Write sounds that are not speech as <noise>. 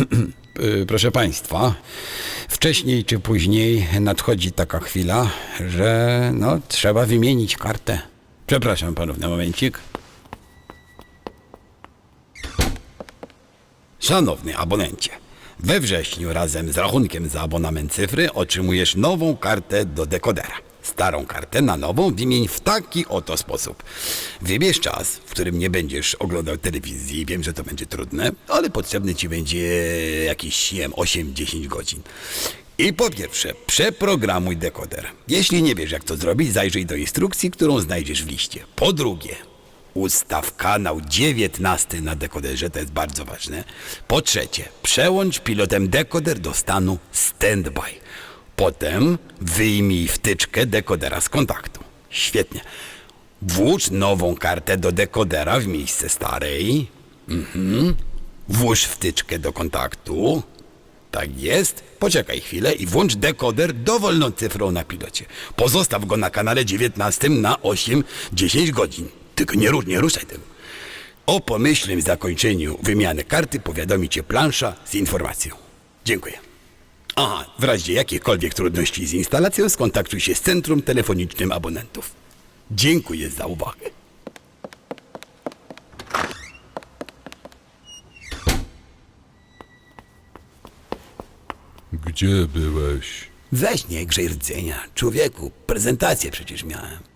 <clears throat> Proszę Państwa, wcześniej czy później nadchodzi taka chwila, że no, trzeba wymienić kartę. Przepraszam panów na momencik. Szanowny abonencie, we wrześniu razem z rachunkiem za abonament cyfry otrzymujesz nową kartę do dekodera. Starą kartę na nową wymień w taki oto sposób. Wybierz czas, w którym nie będziesz oglądał telewizji. Wiem, że to będzie trudne, ale potrzebny ci będzie jakieś, nie wiem, 8-10 godzin. I po pierwsze, przeprogramuj dekoder. Jeśli nie wiesz, jak to zrobić, zajrzyj do instrukcji, którą znajdziesz w liście. Po drugie, Ustaw kanał 19 na dekoderze, to jest bardzo ważne. Po trzecie, przełącz pilotem dekoder do stanu standby. Potem wyjmij wtyczkę dekodera z kontaktu. Świetnie. Włóż nową kartę do dekodera w miejsce starej. Mhm. Włóż wtyczkę do kontaktu. Tak jest. Poczekaj chwilę i włącz dekoder dowolną cyfrą na pilocie. Pozostaw go na kanale 19 na 8-10 godzin. Tylko nie, nie ruszaj tego. O pomyślnym zakończeniu wymiany karty powiadomi cię plansza z informacją. Dziękuję. Aha, w razie jakichkolwiek trudności z instalacją skontaktuj się z Centrum Telefonicznym Abonentów. Dziękuję za uwagę. Gdzie byłeś? Weź nie grzej rdzenia. Człowieku, prezentację przecież miałem.